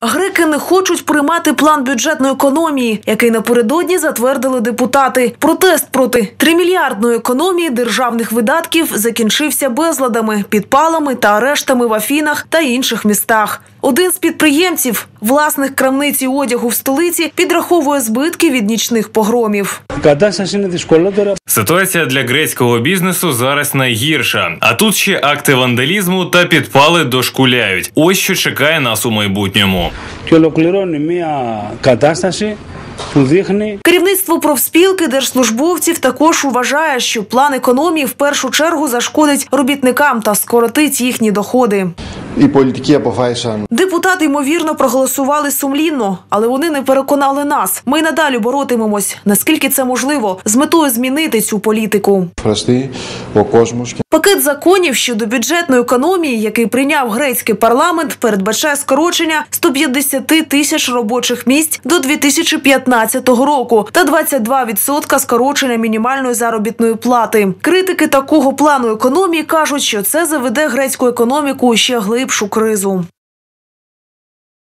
Греки не хочуть приймати план бюджетної економії, який напередодні затвердили депутати. Протест проти тримільярдної економії державних видатків закінчився безладами, підпалами та арештами в Афінах та інших містах. Один з підприємців, власних крамниці одягу в столиці, підраховує збитки від нічних погромів. Ситуація для грецького бізнесу зараз найгірша. А тут ще акти вандалізму та підпали дошкуляють. Ось що чекає нас у майбутньому. Керівництво профспілки держслужбовців також вважає, що план економії в першу чергу зашкодить робітникам та скоротить їхні доходи. І політики Депутати ймовірно проголосували сумлінно, але вони не переконали нас. Ми й надалі боротимемось, наскільки це можливо, з метою змінити цю політику. Пакет законів щодо бюджетної економії, який прийняв грецький парламент, передбачає скорочення 150 тисяч робочих місць до 2015 року та 22% скорочення мінімальної заробітної плати. Критики такого плану економії кажуть, що це заведе грецьку економіку у ще глибшу кризу.